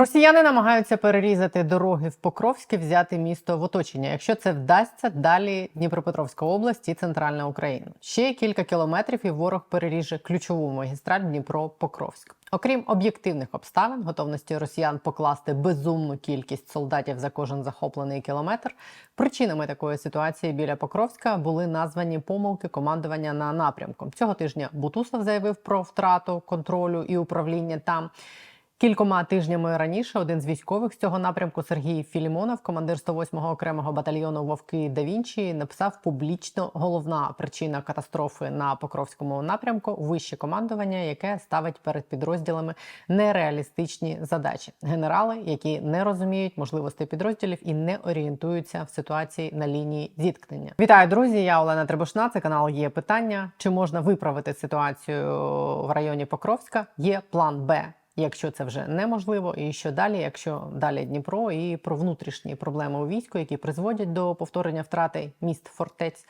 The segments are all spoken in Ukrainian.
Росіяни намагаються перерізати дороги в Покровське, взяти місто в оточення. Якщо це вдасться, далі Дніпропетровська область і центральна Україна. Ще кілька кілометрів, і ворог переріже ключову магістраль Дніпро-Покровськ. Окрім об'єктивних обставин, готовності росіян покласти безумну кількість солдатів за кожен захоплений кілометр. Причинами такої ситуації біля Покровська були названі помилки командування на напрямку. Цього тижня Бутусов заявив про втрату контролю і управління там. Кількома тижнями раніше один з військових з цього напрямку Сергій Філімонов, командир 108-го окремого батальйону Вовки да Вінчі, написав публічно головна причина катастрофи на Покровському напрямку вище командування, яке ставить перед підрозділами нереалістичні задачі. Генерали, які не розуміють можливостей підрозділів і не орієнтуються в ситуації на лінії зіткнення. Вітаю, друзі! Я Олена Требушна. Це канал є питання. Чи можна виправити ситуацію в районі Покровська? Є план Б якщо це вже неможливо, і що далі, якщо далі Дніпро і про внутрішні проблеми у війську, які призводять до повторення втрати міст фортець.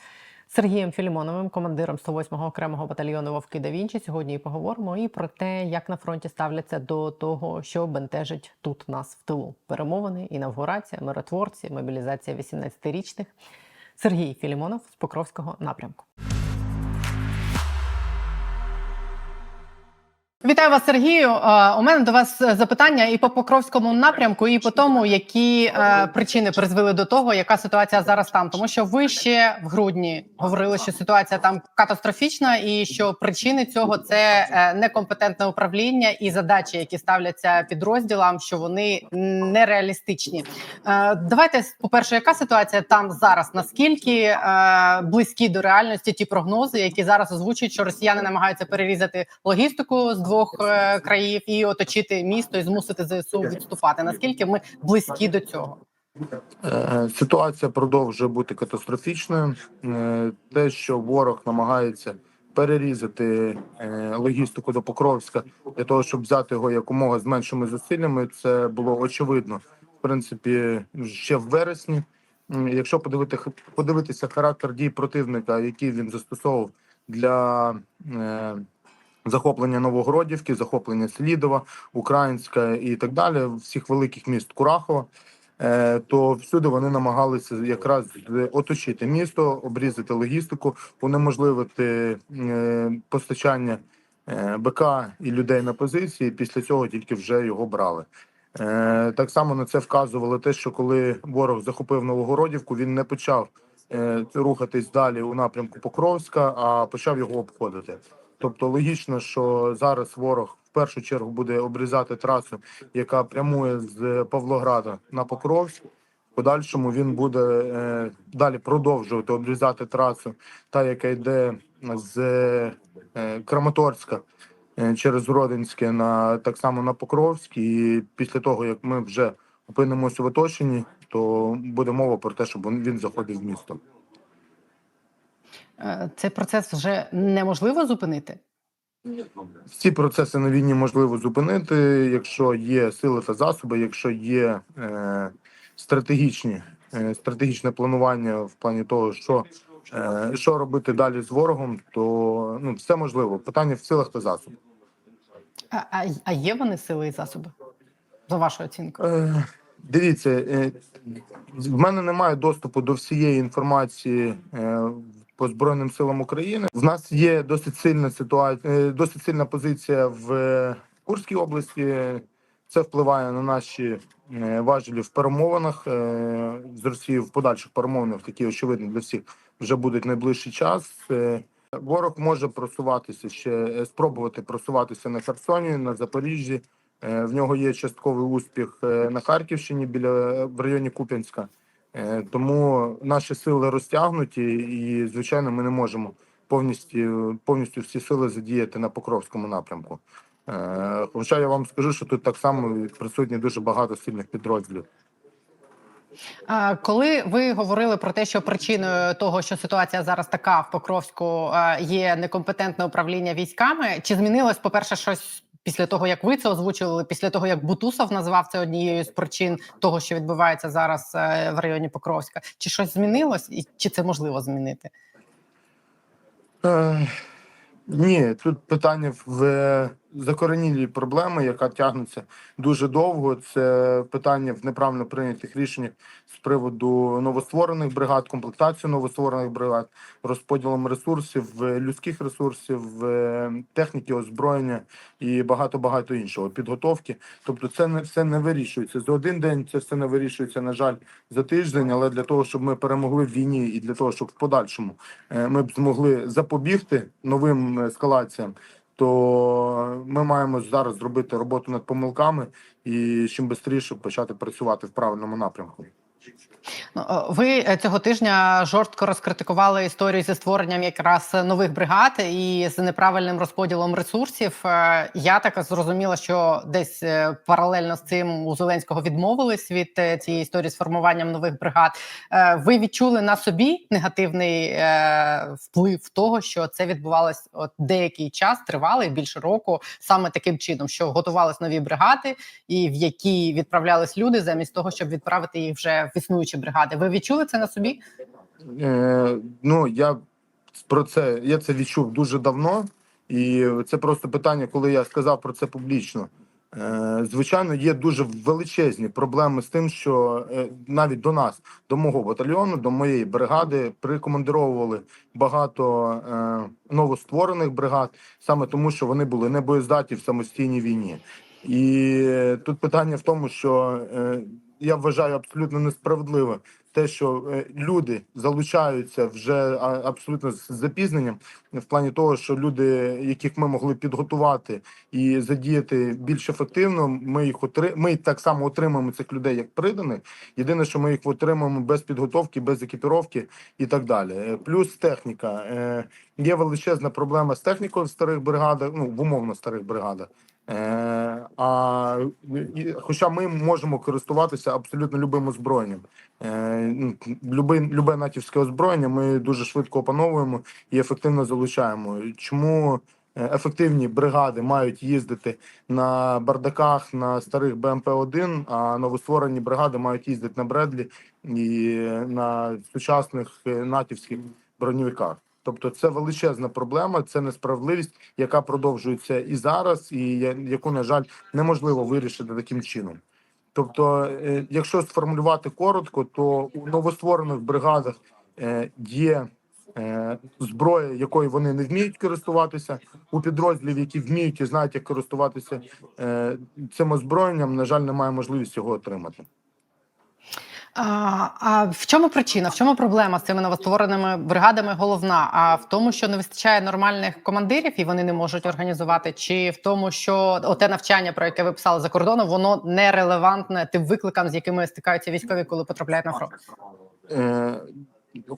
Сергієм Філімоновим, командиром 108-го окремого батальйону Вовки да Вінчі, сьогодні і поговоримо і про те, як на фронті ставляться до того, що бентежить тут нас в тилу. Перемовини, інавгурація, миротворці, мобілізація 18-річних. Сергій Філімонов з Покровського напрямку. Вітаю вас, Сергію. Е, У мене до вас запитання і по Покровському напрямку, і по тому, які е, причини призвели до того, яка ситуація зараз там. Тому що ви ще в грудні говорили, що ситуація там катастрофічна, і що причини цього це е, некомпетентне управління і задачі, які ставляться підрозділам, що вони нереалістичні. Е, Давайте по перше, яка ситуація там зараз? Наскільки е, близькі до реальності ті прогнози, які зараз озвучують, що росіяни намагаються перерізати логістику з двох е, країв і оточити місто і змусити ЗСУ відступати. Наскільки ми близькі до цього? Е, Ситуація продовжує бути катастрофічною. Е, Те, що ворог намагається перерізати логістику до Покровська для того, щоб взяти його якомога з меншими зусиллями, це було очевидно. В принципі, ще в вересні. Якщо подивити, подивитися характер дій противника, який він застосовував для захоплення Новогродівки, захоплення Слідова, Українська і так далі, всіх великих міст Курахова. Е, то всюди вони намагалися якраз оточити місто, обрізати логістику, унеможливити е, постачання е, БК і людей на позиції. Після цього тільки вже його брали. Е, Так само на це вказувало те, що коли ворог захопив Новогородівку, він не почав е, рухатись далі у напрямку Покровська, а почав його обходити. Тобто логічно, що зараз ворог в першу чергу буде обрізати трасу, яка прямує з Павлограда на Покровськ. Подальшому він буде е, далі продовжувати обрізати трасу, та яка йде з е, Краматорська е, через Родинське на так само на Покровськ. І після того як ми вже опинимося в оточенні, то буде мова про те, щоб він заходив в місто. Е, Цей процес вже неможливо зупинити. Ці процеси на війні можливо зупинити, якщо є сили та засоби, якщо є е, стратегічні, е, стратегічне планування в плані того, що, е, що робити далі з ворогом, то ну, все можливо. Питання в силах та засобах. А, а, а є вони сили і засоби? За вашою оцінкою? Е, дивіться, е, в мене немає доступу до всієї інформації е, по Збройним силам України. В нас є досить сильна ситуація, досить сильна позиція в Курській області. Це впливає на наші е, важелі в перемовинах е, з Росією в подальших перемовинах, такі очевидно для всіх вже будуть найближчий час. Е, Ворог може просуватися ще е, спробувати просуватися на Херсоні, на Запоріжжі. Е, В нього є частковий успіх е, на Харківщині біля в районі Куп'янська. Е, Тому наші сили розтягнуті, і звичайно, ми не можемо повністю повністю всі сили задіяти на Покровському напрямку. Е, Хоча я вам скажу, що тут так само присутні дуже багато сильних підрозділів. Коли ви говорили про те, що причиною того, що ситуація зараз така в Покровську, е, є некомпетентне управління військами, чи змінилось, по-перше, щось після того, як ви це озвучували, після того як Бутусов назвав це однією з причин того, що відбувається зараз е, в районі Покровська? Чи щось змінилось, і чи це можливо змінити? Е, Ні, тут питання в закоренілі проблеми, яка тягнеться дуже довго. Це питання в неправильно прийнятих рішеннях з приводу новостворених бригад, комплектацію новостворених бригад, розподілом ресурсів, е, людських ресурсів, е, техніки, озброєння і багато багато іншого підготовки. Тобто, це не все не вирішується за один день. Це все не вирішується, на жаль, за тиждень. Але для того, щоб ми перемогли в війні, і для того, щоб в подальшому е, ми б змогли запобігти новим ескалаціям, то ми маємо зараз зробити роботу над помилками і чим швидше почати працювати в правильному напрямку. Ну, е, Ви е, цього тижня жорстко розкритикували історію зі створенням якраз нових бригад і з неправильним розподілом ресурсів. Е, Я так зрозуміла, що десь е, паралельно з цим у Зеленського відмовились від е, цієї історії з формуванням нових бригад. Е, Ви відчули на собі негативний е, вплив того, що це відбувалось от деякий час, тривалий більше року, саме таким чином, що готувались нові бригади, і в які відправлялись люди замість того, щоб відправити їх вже в існуючі бригади. Ви відчули це на собі? Е, ну я про це я це відчув дуже давно, і це просто питання, коли я сказав про це публічно. Е, звичайно, є дуже величезні проблеми з тим, що е, навіть до нас, до мого батальйону, до моєї бригади, прикомандировували багато е, новостворених бригад, саме тому, що вони були не боєздатні в самостійній війні. І тут питання в тому, що я вважаю абсолютно несправедливо те, що е, люди залучаються вже абсолютно з запізненням, в плані того, що люди, яких ми могли підготувати і задіяти більш ефективно, ми їх отри... ми так само отримаємо цих людей як приданих. Єдине, що ми їх отримаємо без підготовки, без екіпіровки і так далі. Е, Плюс техніка. Е, Є величезна проблема з технікою в старих бригадах, ну в умовно старих бригадах. Е, а хоча ми можемо користуватися абсолютно любим озброєнням. Е, ну, любе, любе натівське озброєння ми дуже швидко опановуємо і ефективно залучаємо. Чому е, ефективні бригади мають їздити на бардаках на старих БМП-1, а новостворені бригади мають їздити на Бредлі і на сучасних натівських броньовиках. Тобто це величезна проблема, це несправедливість, яка продовжується і зараз, і яку, на жаль, неможливо вирішити таким чином. Тобто, е, якщо сформулювати коротко, то у новостворених бригадах е, є е, зброя, якою вони не вміють користуватися. У підрозділів, які вміють і знають, як користуватися цим озброєнням, на жаль, немає можливості його отримати. А, а в чому причина? В чому проблема з цими новоствореними бригадами? Головна? А в тому, що не вистачає нормальних командирів і вони не можуть організувати, чи в тому, що оте навчання, про яке ви писали за кордоном, воно не релевантне тим викликам, з якими стикаються військові, коли потрапляють на фронт? Е,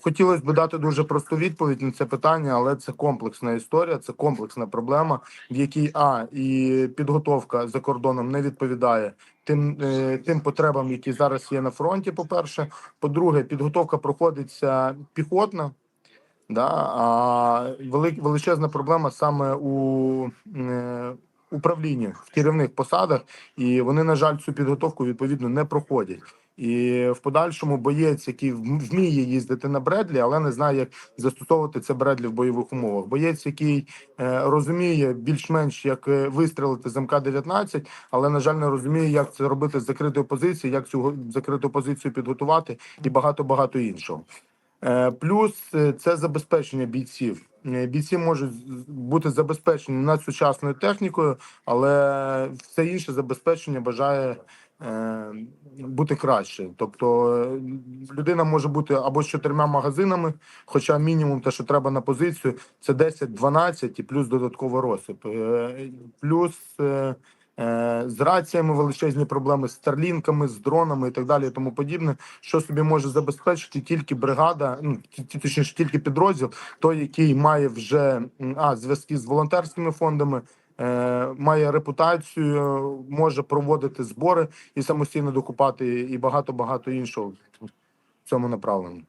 Хотілося б дати дуже просту відповідь на це питання, але це комплексна історія, це комплексна проблема, в якій а і підготовка за кордоном не відповідає тим, е, тим потребам, які зараз є на фронті. По перше, по-друге, підготовка проходиться піхотна. Да, а величезна проблема саме у е, управлінні в керівних посадах, і вони, на жаль, цю підготовку відповідно не проходять. І в подальшому боєць, який вміє їздити на Бредлі, але не знає, як застосовувати це Бредлі в бойових умовах. Боєць, який е, розуміє більш-менш як е, вистрілити з МК-19, але на жаль, не розуміє, як це робити з закритої позиції, як цю закриту позицію підготувати, і багато багато іншого. Е, Плюс е, це забезпечення бійців. Е, Бійці можуть бути забезпечені надсучасною технікою, але все інше забезпечення бажає е, бути краще. Тобто е, людина може бути або з чотирма магазинами, хоча мінімум те, що треба на позицію, це 10-12 і плюс додатковий розсип. Плюс з раціями величезні проблеми, з старлінками, з дронами і так далі, і тому подібне, що собі може забезпечити тільки бригада, ну точніше, тільки підрозділ, той, який має вже а зв'язки з волонтерськими фондами. е, Має репутацію, може проводити збори і самостійно докупати, і багато багато іншого в цьому направленні.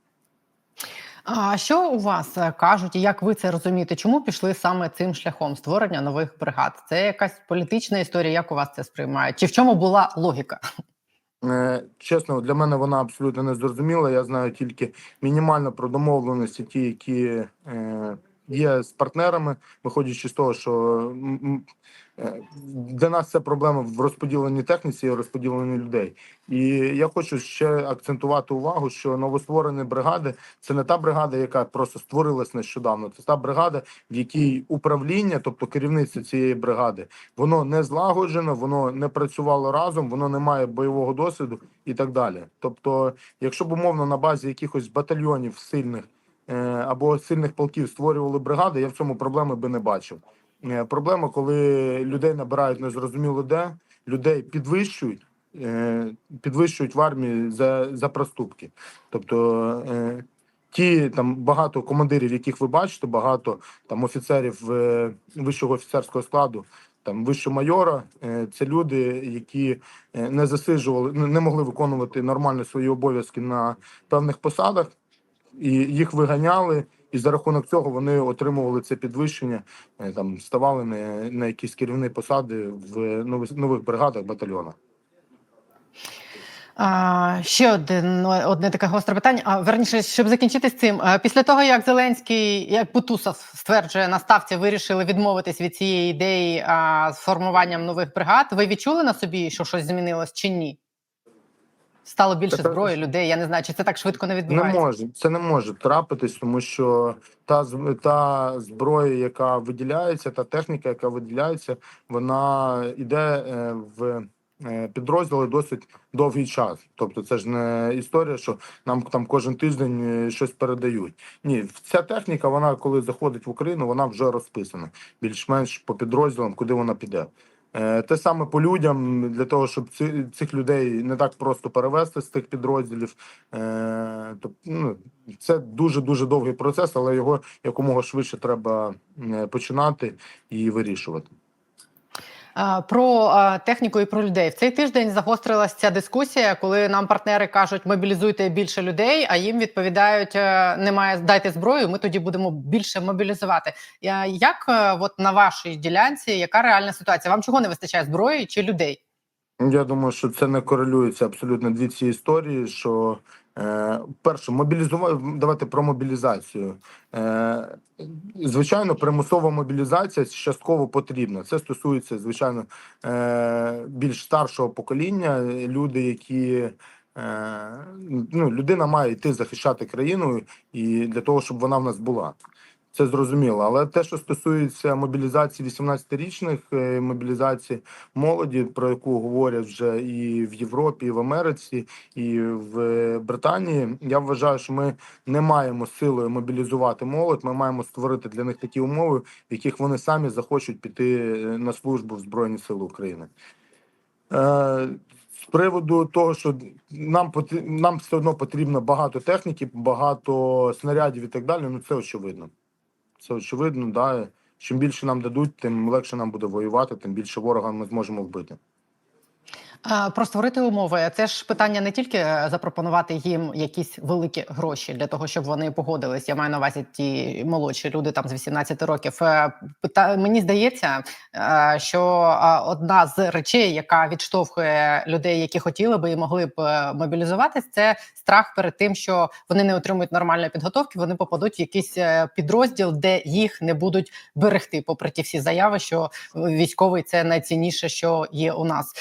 А що у вас е, кажуть, і як ви це розумієте? Чому пішли саме цим шляхом створення нових бригад? Це якась політична історія? Як у вас це сприймають? Чи в чому була логіка? Е, Чесно, для мене вона абсолютно не зрозуміла. Я знаю тільки мінімально про домовленості, ті, які е, є з партнерами, виходячи з того, що для нас це проблема в розподіленні техніці і розподіленні людей. І я хочу ще акцентувати увагу, що новостворені бригади це не та бригада, яка просто створилась нещодавно. Це та бригада, в якій управління, тобто керівництво цієї бригади, воно не злагоджено, воно не працювало разом, воно не має бойового досвіду і так далі. Тобто, якщо б умовно на базі якихось батальйонів сильних е, або сильних полків створювали бригади, я в цьому проблеми би не бачив. Е, Проблема, коли людей набирають незрозуміло де, людей підвищують, е, підвищують в армії за, за проступки. Тобто е, ті там багато командирів, яких ви бачите, багато там офіцерів вищого офіцерського складу. Там вище майора це люди, які не засиджували, не могли виконувати нормально свої обов'язки на певних посадах, і їх виганяли. І за рахунок цього вони отримували це підвищення, е, там ставали на, на якісь керівні посади в нових, нових бригадах, батальйонах. А, ще один одне таке гостре питання. А верніше, щоб закінчити з цим, після того як Зеленський, як Бутусов стверджує на ставці, вирішили відмовитись від цієї ідеї а, з формуванням нових бригад. Ви відчули на собі, що щось змінилось чи ні? Стало більше Та- зброї, людей. Я не знаю, чи це так швидко не Не може, це не може трапитись, тому що та та зброя, яка виділяється, та техніка, яка виділяється, вона йде е, в е, підрозділи досить довгий час. Тобто, це ж не історія, що нам там кожен тиждень е, щось передають. Ні, ця техніка, вона коли заходить в Україну, вона вже розписана більш-менш по підрозділам, куди вона піде. Е, Те саме по людям для того, щоб цих людей не так просто перевести з тих підрозділів. Е, ну, це дуже дуже довгий процес, але його якомога швидше треба е, починати і вирішувати. А, Про техніку і про людей в цей тиждень загострилася ця дискусія, коли нам партнери кажуть, мобілізуйте більше людей, а їм відповідають: е, немає дайте зброю. Ми тоді будемо більше мобілізувати. Як е, от на вашій ділянці, яка реальна ситуація? Вам чого не вистачає зброї чи людей? Я думаю, що це не корелюється абсолютно дві ці історії. Що е, перше, мобілізувати давайте про мобілізацію. Е, звичайно, примусова мобілізація частково потрібна. Це стосується, звичайно, е, більш старшого покоління. Люди, які е, ну, людина має йти захищати країну і для того, щоб вона в нас була. Це зрозуміло, але те, що стосується мобілізації 18-річних, е, мобілізації молоді, про яку говорять вже і в Європі, і в Америці, і в Британії, я вважаю, що ми не маємо силою мобілізувати молодь. Ми маємо створити для них такі умови, в яких вони самі захочуть піти е, на службу в Збройні Сили України. Е, з приводу того, що нам нам все одно потрібно багато техніки, багато снарядів і так далі. Ну це очевидно. Це очевидно, да. Чим більше нам дадуть, тим легше нам буде воювати, тим більше ворога ми зможемо вбити. Про створити умови. Це ж питання не тільки е, запропонувати їм якісь великі гроші для того, щоб вони погодились. Я маю на увазі ті молодші люди там з 18 років. Е. Мені здається, е, що одна з речей, яка відштовхує людей, які хотіли би і могли б мобілізуватись, це страх перед тим, що вони не отримують нормальної підготовки. Вони попадуть в якийсь підрозділ, де їх не будуть берегти, попри ті всі заяви, що військовий це найцінніше, що є у нас.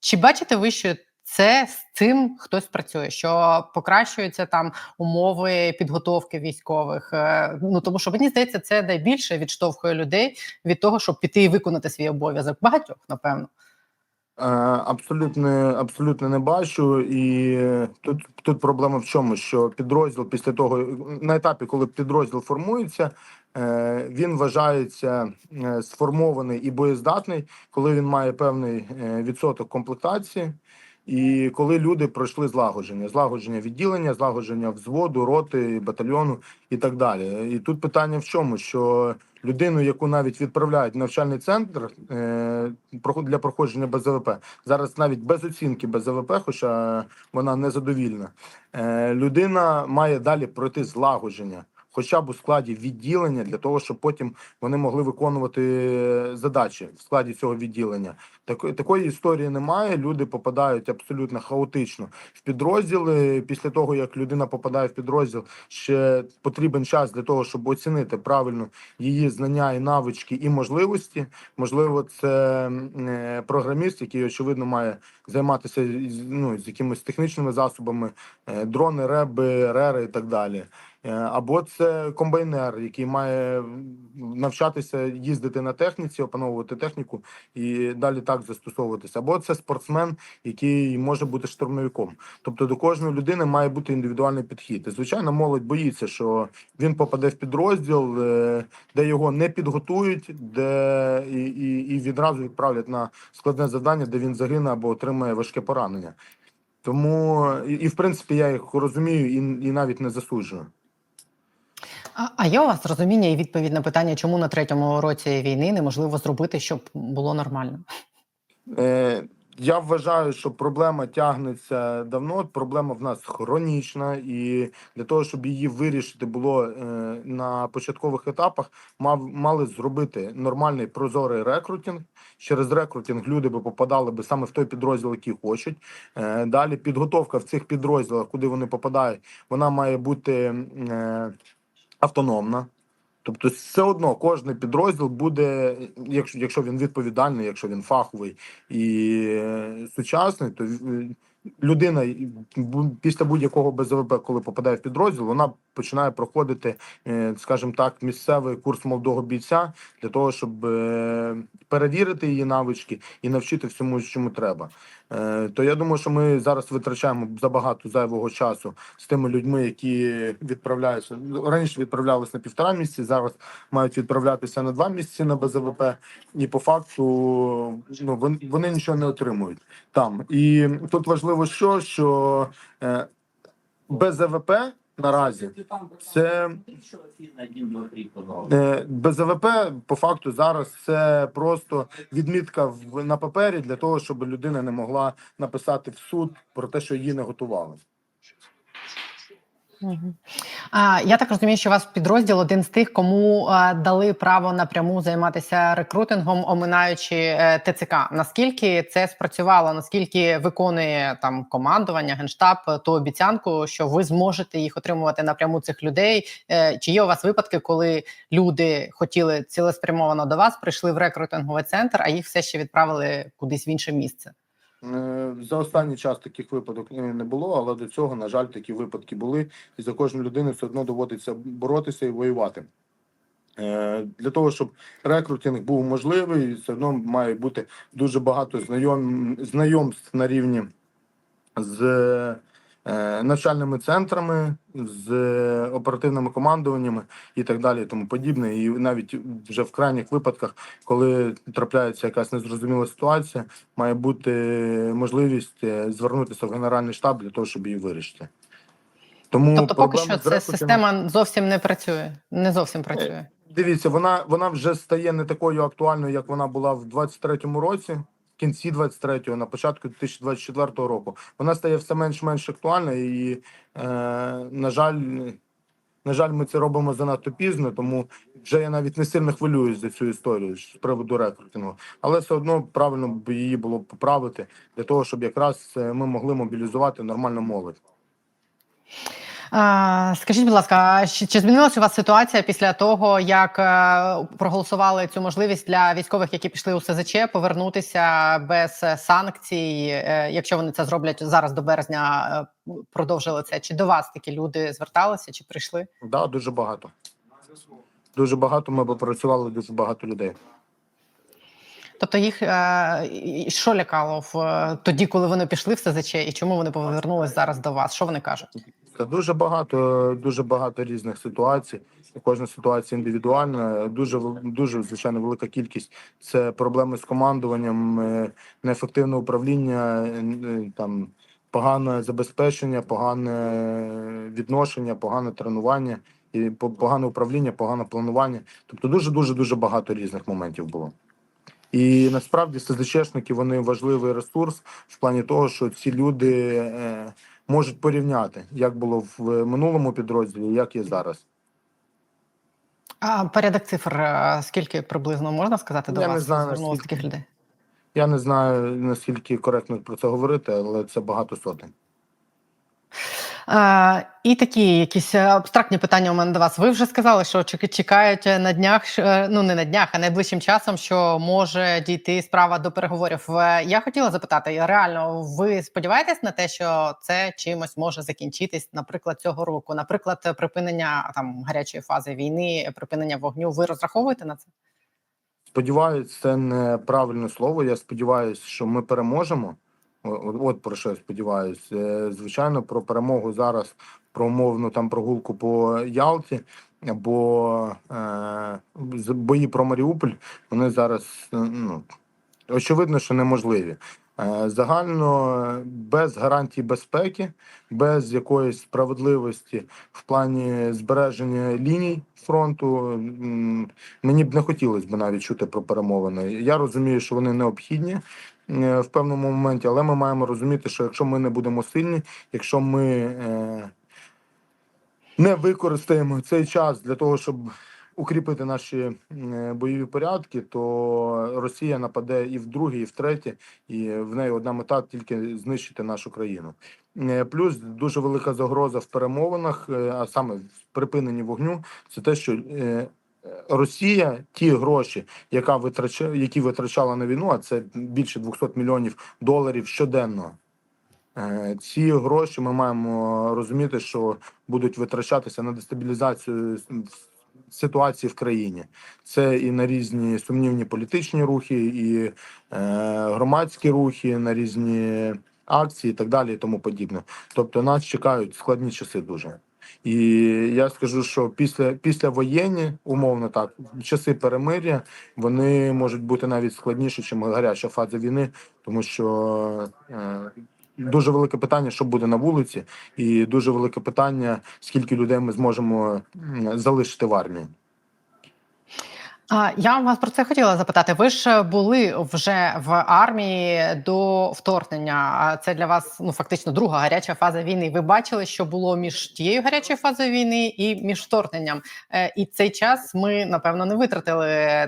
Чи бачите ви, що це з цим хтось працює? Що покращуються там умови підготовки військових? Е, Ну тому що мені здається, це найбільше відштовхує людей від того, щоб піти і виконати свій обов'язок. Багатьох, напевно. Е, Абсолютно, абсолютно не бачу. І тут, тут проблема в чому? Що підрозділ після того, на етапі, коли підрозділ формується, е, він вважається е, сформований і боєздатний, коли він має певний е, відсоток комплектації. І коли люди пройшли злагодження, злагодження відділення, злагодження взводу, роти, батальйону і так далі. І тут питання в чому? Що людину, яку навіть відправляють в навчальний центр е, для проходження БЗВП, зараз навіть без оцінки БЗВП, хоча вона незадовільна, е, людина має далі пройти злагодження. Хоча б у складі відділення, для того, щоб потім вони могли виконувати е, задачі в складі цього відділення. Такої такої історії немає. Люди попадають абсолютно хаотично в підрозділи. Після того як людина попадає в підрозділ, ще потрібен час для того, щоб оцінити правильно її знання і навички і можливості. Можливо, це е, програміст, який очевидно має займатися ну, з якимись технічними засобами, е, дрони, реби, рери і так далі. Е, Або це комбайнер, який має навчатися їздити на техніці, опановувати техніку і далі так застосовуватися. Або це спортсмен, який може бути штурмовиком. Тобто до кожної людини має бути індивідуальний підхід. І, звичайно, молодь боїться, що він попаде в підрозділ, е, де його не підготують, де і, і, і відразу відправлять на складне завдання, де він загине або отримає важке поранення. Тому і, і в принципі я їх розумію і, і навіть не засуджую. А, а є у вас розуміння і відповідь на питання, чому на третьому році війни неможливо зробити, щоб було нормально? Е, я вважаю, що проблема тягнеться давно. Проблема в нас хронічна, і для того, щоб її вирішити, було е, на початкових етапах, мав мали зробити нормальний прозорий рекрутинг. Через рекрутинг люди би попадали би саме в той підрозділ, який хочуть. Е, далі підготовка в цих підрозділах, куди вони попадають, вона має бути е, автономна. Тобто, все одно кожен підрозділ буде, якщо, якщо він відповідальний, якщо він фаховий і е, сучасний, то е, людина після будь-якого БЗВП, коли попадає в підрозділ, вона починає проходити, е, скажімо так, місцевий курс молодого бійця для того, щоб перевірити її навички і навчити всьому, чому треба. Е, То я думаю, що ми зараз витрачаємо забагато зайвого часу з тими людьми, які відправляються. Ну, раніше відправлялися на півтора місяці, зараз мають відправлятися на два місяці на БЗВП, і по факту ну вони, вони нічого не отримують там. І тут важливо, що? Що е, БЗВП наразі це без БЗВП по факту зараз це просто відмітка в на папері для того, щоб людина не могла написати в суд про те, що її не готували. Я так розумію, що у вас підрозділ один з тих, кому дали право напряму займатися рекрутингом, оминаючи е, ТЦК. Наскільки це спрацювало? Наскільки виконує там командування, генштаб е, ту обіцянку, що ви зможете їх отримувати напряму цих людей? Е, чи є у вас випадки, коли люди хотіли цілеспрямовано до вас, прийшли в рекрутинговий центр, а їх все ще відправили кудись в інше місце? Е, За останній час таких випадок е, не було, але до цього, на жаль, такі випадки були. І за кожну людину все одно доводиться боротися і воювати. Е, Для того, щоб рекрутинг був можливий, все одно має бути дуже багато знайом, знайомств на рівні з е, навчальними центрами, з оперативними командуваннями і так далі, і тому подібне. І навіть вже в крайніх випадках, коли трапляється якась незрозуміла ситуація, має бути можливість е, звернутися в генеральний штаб для того, щоб її вирішити. Тому Тобто, поки що ця система зовсім не працює, не зовсім працює. Дивіться, вона вона вже стає не такою актуальною, як вона була в 23-му році, кінці 23-го, на початку 2024 року. Вона стає все менш-менш актуальна, і, е, на жаль, на жаль, ми це робимо занадто пізно, тому вже я навіть не сильно хвилююсь за цю історію з приводу рекрутингу. Але все одно правильно б її було поправити для того, щоб якраз е, ми могли мобілізувати нормальну молодь. Скажіть, будь ласка, чи, змінилася у вас ситуація після того, як е, проголосували цю можливість для військових, які пішли у СЗЧ, повернутися без е, санкцій, е, якщо вони це зроблять зараз до березня, продовжили це? Чи до вас такі люди зверталися, чи прийшли? Да, дуже багато. Дуже багато ми попрацювали дуже багато людей. Тобто їх що лякало в тоді, коли вони пішли в СЗЧ, і чому вони повернулись зараз до вас? Що вони кажуть? Це дуже багато, дуже багато різних ситуацій. Кожна ситуація індивідуальна. Дуже дуже звичайно велика кількість. Це проблеми з командуванням, е, неефективне управління, е, е, там погане забезпечення, погане відношення, погане тренування і по- погане управління, погане планування. Тобто дуже дуже дуже багато різних моментів було. І насправді СЗЧшники вони важливий ресурс в плані того, що ці люди можуть порівняти, як було в минулому підрозділі, як є зараз. А порядок цифр, е, скільки приблизно можна сказати до Я не знаю, наскільки. таких людей? Я не знаю наскільки коректно про це говорити, але це багато сотень. Е, і такі якісь е, абстрактні питання у мене до вас. Ви вже сказали, що чекають на днях, е, ну не на днях, а найближчим часом, що може дійти справа до переговорів. Е, Я хотіла запитати, реально, ви сподіваєтесь на те, що це чимось може закінчитись, наприклад, цього року? Наприклад, припинення там гарячої фази війни, припинення вогню. Ви розраховуєте на це? Сподіваюсь, це не правильне слово. Я сподіваюся, що ми переможемо. От, от про що я сподіваюся. Е, Звичайно, про перемогу зараз, про умовну там прогулку по Ялті або е, бої про Маріуполь. Вони зараз е, ну, очевидно, що неможливі. Е, Загально без гарантій безпеки, без якоїсь справедливості в плані збереження ліній фронту. Мені б не хотілося б навіть чути про перемовини. Я розумію, що вони необхідні в певному моменті, але ми маємо розуміти, що якщо ми не будемо сильні, якщо ми е, не використаємо цей час для того, щоб укріпити наші е, бойові порядки, то Росія нападе і в друге, і в третє, і в неї одна мета тільки знищити нашу країну. Е, Плюс дуже велика загроза в перемовинах, е, а саме в припиненні вогню, це те, що е, Росія ті гроші, яка витрачає, які витрачала на війну, а це більше 200 мільйонів доларів щоденно. Е, Ці гроші ми маємо розуміти, що будуть витрачатися на дестабілізацію ситуації в країні. Це і на різні сумнівні політичні рухи, і е, громадські рухи, на різні акції і так далі, і тому подібне. Тобто нас чекають складні часи дуже. І я скажу, що після після воєнні, умовно так, часи перемир'я вони можуть бути навіть складніші, ніж гаряча фаза війни, тому що е, дуже велике питання, що буде на вулиці, і дуже велике питання, скільки людей ми зможемо залишити в армії. Я вас про це хотіла запитати. Ви ж були вже в армії до вторгнення. А це для вас ну фактично друга гаряча фаза війни. Ви бачили, що було між тією гарячою фазою війни і між вторгненням. Е, І цей час ми напевно не витратили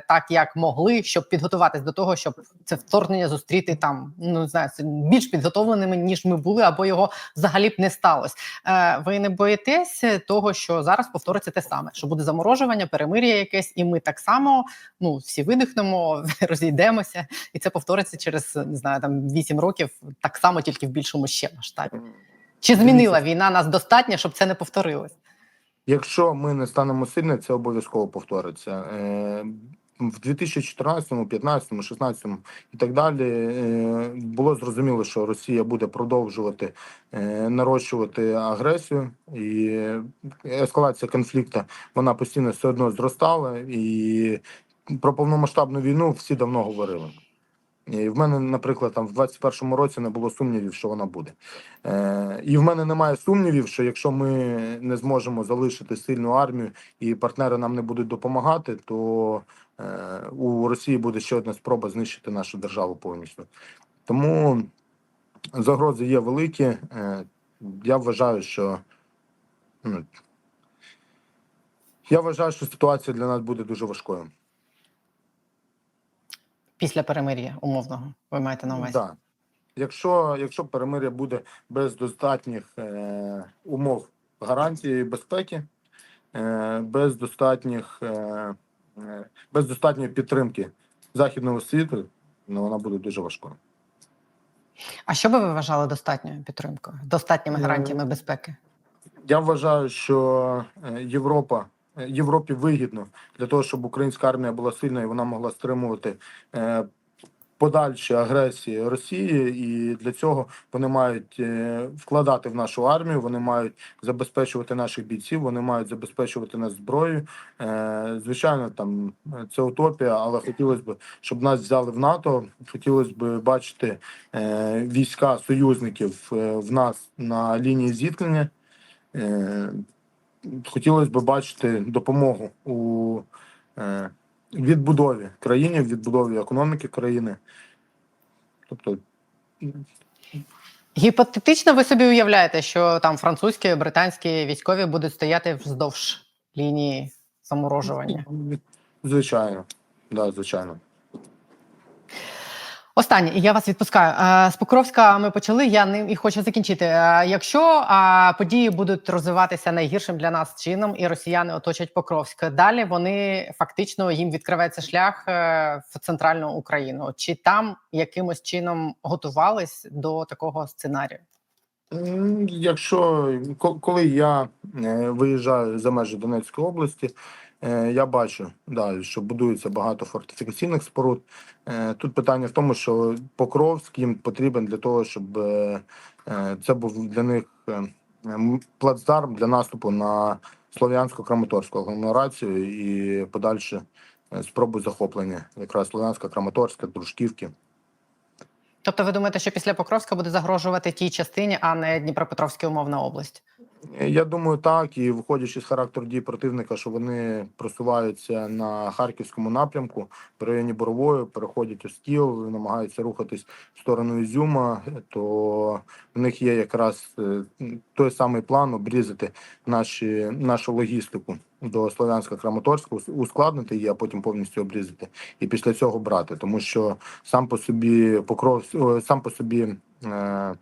так, як могли, щоб підготуватись до того, щоб це вторгнення зустріти там. Ну не знаю, більш підготовленими ніж ми були, або його взагалі б не сталося. Е, Ви не боїтесь того, що зараз повториться те саме, що буде заморожування, перемир'я якесь, і ми так само ну всі видихнемо, розійдемося, і це повториться через не знаю там 8 років, так само, тільки в більшому ще масштабі. Чи змінила війна нас достатньо, щоб це не повторилось? Якщо ми не станемо сильними, це обов'язково повториться. В 2014, 15, 16 і так далі е, було зрозуміло, що Росія буде продовжувати е, нарощувати агресію, і ескалація конфлікту вона постійно все одно зростала. І про повномасштабну війну всі давно говорили. І в мене, наприклад, там в 21-му році не було сумнівів, що вона буде. Е, і в мене немає сумнівів, що якщо ми не зможемо залишити сильну армію і партнери нам не будуть допомагати, то е, у Росії буде ще одна спроба знищити нашу державу повністю. Тому загрози є великі. Е, я вважаю, що ну, я вважаю, що ситуація для нас буде дуже важкою. Після перемир'я умовного ви маєте на увазі? Да. Якщо, якщо перемир'я буде без достатніх е, умов гарантії безпеки, е, без достатніх е, е, без достатньої підтримки західного світу, ну вона буде дуже важкою. А що би ви вважали достатньою підтримкою, достатніми Е, гарантіями безпеки? Я вважаю, що е, Європа Європі вигідно для того, щоб українська армія була сильна і вона могла стримувати е, подальші агресії Росії, і для цього вони мають е, вкладати в нашу армію, вони мають забезпечувати наших бійців, вони мають забезпечувати нас зброєю. Е, Звичайно, там е, це утопія, але хотілося б, щоб нас взяли в НАТО. Хотілося б бачити е, війська союзників е, в нас на лінії зіткнення. Хотілося б бачити допомогу у е, відбудові країни, в відбудові економіки країни. Тобто, Гіпотетично ви собі уявляєте, що там французькі, британські військові будуть стояти вздовж лінії заморожування. Звичайно, да, звичайно. Останнє, я вас відпускаю. Е, З Покровська ми почали. Я ним і хочу закінчити. Е, Якщо події будуть розвиватися найгіршим для нас чином, і росіяни оточать Покровськ, далі вони фактично їм відкривається шлях е, в центральну Україну. Чи там якимось чином готувались до такого сценарію? Якщо коли я виїжджаю за межі Донецької області, я бачу да, що будується багато фортифікаційних споруд. Е, Тут питання в тому, що Покровськ їм потрібен для того, щоб е, е, це був для них е, плацдарм для наступу на слов'янсько-краматорську агломерацію і подальше е, спроби захоплення якраз слов'янська, краматорська, дружківки. Тобто, ви думаєте, що після Покровська буде загрожувати тій частині, а не Дніпропетровській умовна область? Я думаю, так. І виходячи з характеру дій противника, що вони просуваються на харківському напрямку в районі Борової, переходять стіл, намагаються рухатись в сторону Ізюма, то в них є якраз е, той самий план обрізати наші, нашу логістику до Слов'янська Краматорська, ускладнити її, а потім повністю обрізати. І після цього брати. Тому що сам по собі Покров, сам по собі. Е,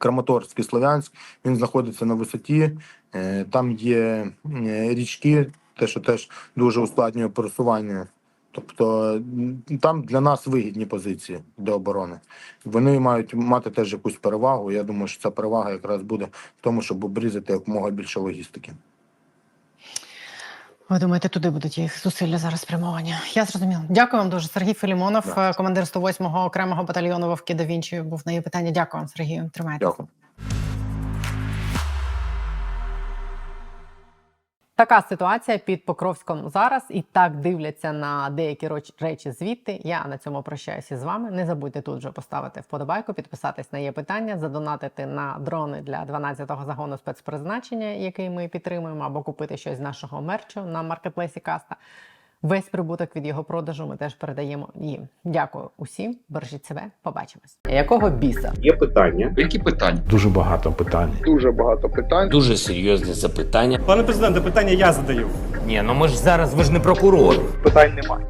Краматорськ і Слов'янськ, він знаходиться на висоті. е, Там є е, річки, те, що теж дуже ускладнює пересування. Тобто там для нас вигідні позиції для оборони. Вони мають мати теж якусь перевагу. Я думаю, що ця перевага якраз буде в тому, щоб обрізати якомога більше логістики. Ви думаєте, туди будуть їх зусилля зараз спрямовані? Я зрозуміла. Дякую вам дуже. Сергій Філімонов, е, командир 108-го окремого батальйону Вовки да Вінчі, був на її питання. Дякую вам, Сергію. Тримайтеся. Дякую. Така ситуація під Покровськом зараз, і так дивляться на деякі речі звідти. Я на цьому прощаюся з вами. Не забудьте тут же поставити вподобайку, підписатись на є питання, задонатити на дрони для 12-го загону спецпризначення, який ми підтримуємо, або купити щось з нашого мерчу на маркетплейсі Каста. Весь прибуток від його продажу ми теж передаємо їм. Дякую усім. Бережіть себе. Побачимось. Якого біса? Є питання. Які питання? Дуже багато питань. дуже багато питань. Дуже серйозне запитання. Пане президенте, питання я задаю. Ні, ну ми ж зараз ви ж не прокурор. Питань немає.